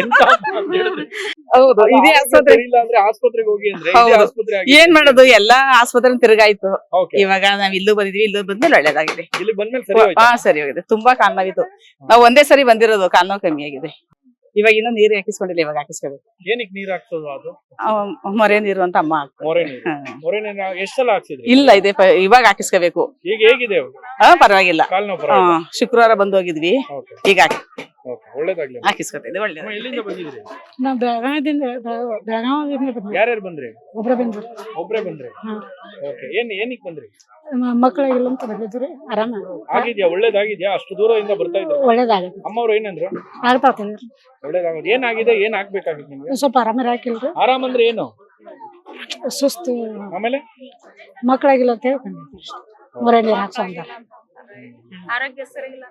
ಎಂತ ಮಾತ್ ಹೇಳಿದ್ರಿ? ಹೌದು ಇದೇ ಆಸ್ಪತ್ರೆ ಸರಿ ಇಲ್ಲ ಅಂದ್ರೆ ಆಸ್ಪತ್ರೆಗೆ ಹೋಗಿ ಅಂದ್ರೆ ಇದೇ ಹೌದು. ಆಸ್ಪತ್ರೆ ಆಗಿದೆ. ಏನ್ ಮಾಡೋದು? ಎಲ್ಲಾ ಆಸ್ಪತ್ರೆ ತಿರುಗಾಯ್ತು. Okay. ಇವಾಗ ನಾವ್ ಇಲ್ಲೂ ಬಂದಿದ್ವಿ ಇಲ್ಲೂ ಬಂದ್ಮೇಲೆ ಒಳ್ಳೇದಾಗಿದೆ. ಇಲ್ಲಿ ಬಂದ್ಮೇಲೆ ಸರಿ ಹೋಯ್ತು? ಹಾ ಸರಿ ಹೋಗಿದೆ. ತುಂಬಾ ಕಾಲ್ ನೋವಿತ್ತು ನಾವ್ ಒಂದೇ ಸರಿ ಬಂದಿರೋದು ಕಾಲ್ ನೋವು ಕಮ್ಮಿ ಆಗಿದೆ. ಇವಾಗ ಇನ್ನೂ ನೀರು ಹಾಕಿಸ್ಕೊಂಡಿಲ್ಲ ಇವಾಗ ಹಾಕಿಸ್ಕೋಬೇಕು. ಏನಕ್ಕೆ ನೀರ್ ಹಾಕ್ಸೋದು ಅದು? ಮರೆ ಮೊರೆ ನೀರು ಅಂತ ಅಮ್ಮ ಹಾಕ್ತಾರೆ. ಮೊರೆ ನೀರು. ಹಾ. ಮೊರೆ ನೀರು ಎಷ್ಟ್ ಸಲ ಹಾಕ್ಸಿದ್ರಿ? ಇಲ್ಲ ಇದೆ ಪ- ಇವಾಗ ಹಾಕಿಸ್ಕೋಬೇಕು. ಈಗ ಹೇಗಿದೆ? ಹಾ ಪರವಾಗಿಲ್ಲ. ಕಾಲ್ ನೋವು ಆ, ಶುಕ್ರವಾರ ಬಂದು ಹೋಗಿದ್ವಿ. ಈಗ ಹಾಕಿ. ಒಳ್ಳೇದಾಗ್ಲಿ ಅಮ್ಮ. ಹಾಕಿಸ್ಕೊತಿದ್ದೆ ಒಳ್ಳೇದು ಅಮ್ಮ, ಎಲ್ಲಿಂದ ಬಂದಿದ್ರಿ ನಾವ್ ಬೆಳಗಾವಿದಿಂದ ಬೆಳಗಾವಿಯಿಂದ ಬಂದ್ವಿ ಯಾರ್ಯಾರು ಬಂದ್ರಿ? ಒಬ್ರ ಬಂದ್ವಿ. ಒಬ್ರೇ ಬಂದ್ರಿ? ಹಾ. ಓಕೆ ಏನ್ ಏನಿಕ್ ಬಂದ್ರಿ? ಮಕ್ಕಳಾಗಿಲ್ಲ ಅಂತ ಬಂದಿದ್ರಿ ಆರಾಮ. ಆಗಿದ್ಯಾ ಒಳ್ಳೇದಾಗಿದ್ಯಾ? ಅಷ್ಟು ದೂರದಿಂದ ಬರ್ತಾ ಇದ್ರು? ಒಳ್ಳೇದಾಗಿದೆ ಅಮ್ಮವ್ರು ಏನಂದ್ರು? ಒಳ್ಳೇದಾಗೋದು ಏನಾಗಿದೆ ಏನ್ ಆಗ್ಬೇಕಾಗಿತ್ತು ನಿಮ್ಗೆ? ಸ್ವಲ್ಪ ಆರಾಮ ಹಾಕಿಲ್ರಿ ಆರಾಮ್ ಅಂದ್ರೆ ಏನು? ಸುಸ್ತು. ಆಮೇಲೆ? ಮಕ್ಕಳಾಗಿಲ್ಲ ಅಂತ ಹೇಳಿ ಬಂದಿದ್ವಿ ಮೊರೆ ನೀರು ಹಾಕ್ಸೋ ಆರೋಗ್ಯ ಸರಿ ಇಲ್ಲ.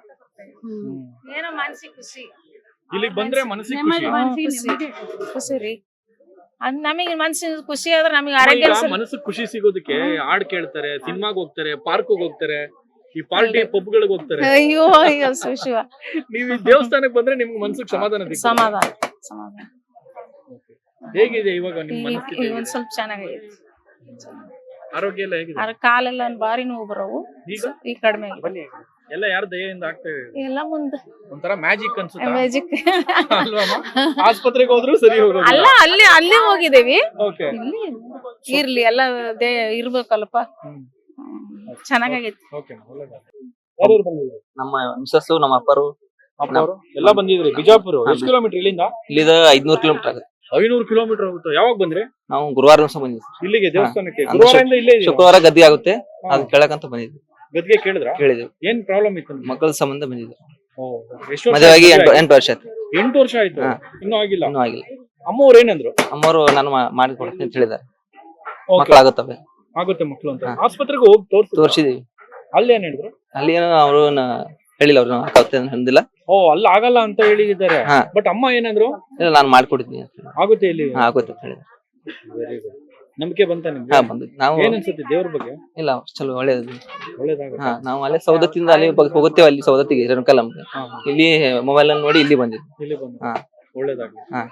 ಏನೋ ಮಾನಸಿಕ ಖುಷಿ. ಇಲ್ಲಿಗೆ ಬಂದ್ರೆ ಮನಸ್ಸಿಗೆ ಖುಷಿ. ಖುಷಿ. ರೀ. ಅದ್ ನಮಗೆ ಮನ್ಸಿನ ಖುಷಿ ಆದ್ರೆ ನಮಗೆ ಆರೋಗ್ಯ ಈಗ ಮನಸ್ಸಿಗೆ ಖುಷಿ ಸಿಗೋದಕ್ಕೆ ಹಾಡ್ ಕೇಳ್ತಾರೆ ಸಿನಿಮಾಗ್ ಹೋಗ್ತಾರೆ ಪಾರ್ಕ್ ಹೋಗ್ತಾರೆ ಈ ಪಾರ್ಟಿ ಪಬ್ ಗಳಿಗೆ ಹೋಗ್ತಾರೆ. ಅಯ್ಯೋ ಅಯ್ಯೋ ಶಿವ ನೀವು ಈ ದೇವಸ್ಥಾನಕ್ಕೆ ಬಂದ್ರೆ ನಿಮ್ಗೆ ಮನ್ಸಿಗೆ ಸಮಾಧಾನ ಸಿಗ್ತದೆ. ಸಮಾಧಾನ ಸಮಾಧಾನ. ಹೇಗಿದೆ ಇವಾಗ ನಿಮ್ ಈಗ ಮನಸ್ಥಿತಿ? ಈಗ ಒಂದ್ ಸ್ವಲ್ಪ ಚೆನ್ನಾಗೈತಿ. ಆರೋಗ್ಯ ಎಲ್ಲ ಹೇಗಿದೆ? ಆದ್ರೆ ಕಾಲೆಲ್ಲ ಬಾರಿ ನೋವು ಬರೋವು. ಈಗ? ಈಗ ಕಡಿಮೆ ಆಗಿದೆ. ಎಲ್ಲ ಯಾರ ದಯೆಯಿಂದ ಆಗ್ತಾ ಇದೆ ಎಲ್ಲ ಮುಂದೆ. ಒಂಥರ ಮ್ಯಾಜಿಕ್ ಅನ್ಸುತ್ತೆ? ಮ್ಯಾಜಿಕ್ ಅಲ್ವಾ ಆಸ್ಪತ್ರೆಗೆ ಹೋದ್ರು ಸರಿ ಹೋಗೋದು ಅಲ್ಲ ಅಲ್ಲಿ ಅಲ್ಲಿ ಹೋಗಿದೇವಿ ಓಕೆ ಇಲ್ಲಿ ಇರ್ಲಿ ಎಲ್ಲ ದೇ ಇರ್ಬೇಕಲ್ಲಪ್ಪ. ಚೆನ್ನಾಗಿ ಚೆನ್ನಾಗೈತಿ ಓಕೆ ಯಾರ್ಯಾರು ಬಂದಿದ್ರು ನಮ್ಮ ಮಿಸಸ್ಸು ನಮ್ಮ ಅಪ್ಪರು ಅಪ್ಪರು? ಎಲ್ಲ ಬಂದಿದ್ರಿ ಬಿಜಾಪುರ? ಎಷ್ಟು ಕಿಲೋಮೀಟರ್ ಇಲ್ಲಿಂದ? ಇಲ್ಲಿದ ಐದ್ನೂರ್ ಕಿಲೋಮೀಟರ್ ಆಗುತ್ತೆ. ಐನೂರು ಕಿಲೋಮೀಟರ್ ಆಗುತ್ತೆ. ಯಾವಾಗ ಬಂದ್ರಿ? ನಾವು ಗುರುವಾರ ದಿವಸ ಬಂದಿದ್ವಿ ಇಲ್ಲಿಗೆ ದೇವಸ್ಥಾನಕ್ಕೆ? ಅಂದ್ರೆ ಗುರುವಾರದಿಂದ ಇಲ್ಲೇ ಇದೀರಾ? ಶುಕ್ರವಾರ ಗದ್ದೆ ಆಗುತ್ತೆ. ಅದ್ ಕೇಳಕಂತ ಬಂದಿದ್ವಿ ಗದ್ಗೆ ಕೇಳಿದ್ರ? ಕೇಳಿದ್ವಿ. ಏನ್ ಪ್ರಾಬ್ಲಮ್ ಇತ್ತು ನಿಮ್ಗೆ? ಮಕ್ಕಳ ಸಂಬಂಧ ಬಂದಿದ್ರು ಓ, ಎಷ್ಟು ವರ್ಷ ಮದುವೆ ಆಯ್ತು? ಎಂಟು ಎಂಟು ವರ್ಷ ಆಯ್ತು. ಎಂಟು ವರ್ಷ ಆಯ್ತು? ಹಾ. ಇನ್ನೂ ಆಗಿಲ್ಲ? ಇನ್ನೂ ಆಗಿಲ್ಲ. ಅಮ್ಮವ್ರು ಏನಂದ್ರು? ಅಮ್ಮವರು ನಾನು ಮಾ- ಮಾಡಿಕೊಡ್ತೀನಿ ಅಂತ ಹೇಳಿದ್ದಾರೆ. Okay, ಮಕ್ಕಳಾಗುತ್ತವೆ. ಆಗುತ್ತೆ ಮಕ್ಕಳು ಅಂತ. ಹಾ. ಆಸ್ಪತ್ರೆಗೆ ಹೋಗಿ ತೋರ್ಸಿ ತೋರಿಸಿದೀವಿ. ಅಲ್ಲಿ ಏನ್ ಹೇಳಿದ್ರು? ಅಲ್ಲಿ ಏನೋ ಅವರು ಹೇಳಿಲ್ಲ ಅವ್ರು ಆಗುತ್ತೆ ಅಂತ ಅಂದಿಲ್ಲ. ಓ ಅಲ್ಲಿ ಆಗಲ್ಲ ಅಂತ ಹೇಳಿದ್ದಾರೆ. ಹಾ. ಬಟ್ ಅಮ್ಮ ಏನಂದ್ರು? ಇಲ್ಲ ನಾನು ಮಾಡ್ಕೊಡ್ತೀನಿ ಅಂತ ಹೇಳಿದ್ರು. ಆಗುತ್ತೆ ಇಲ್ಲಿ. ಹಾ ಆಗುತ್ತೆ ಅಂತ ಹೇಳಿದ್ರು. ನಂಬಿಕೆ ಬಂತ ನಿಮ್ಗೆ? ಹಾ ನಾವು ಏನ್ ಅನ್ಸುತ್ತೆ ದೇವ್ರ ಬಗ್ಗೆ? ಇಲ್ಲ ಚಲೋ ಒಳ್ಳೇದು ಒಳ್ಳೇದಾಗ ಹಾ ನಾವು ಅಲ್ಲೇ ಸೌದತ್ತಿಂದ ಅಲ್ಲಿ ಹೋಗ್- ಹೋಗುತ್ತೇವೆ ಅಲ್ಲಿ ಸೌದತ್ತಿಗೆ ರೇಣುಕಾ ಇಲ್ಲಿ ಮೊಬೈಲ್ ಅಲ್ಲಿ ನೋಡಿ ಇಲ್ಲಿ ಬಂದಿದ್ದು. ಇಲ್ಲಿ ಬಂದ. ಹಾ. ಒಳ್ಳೇದಾಗ್ಲಿ. ಹಾ.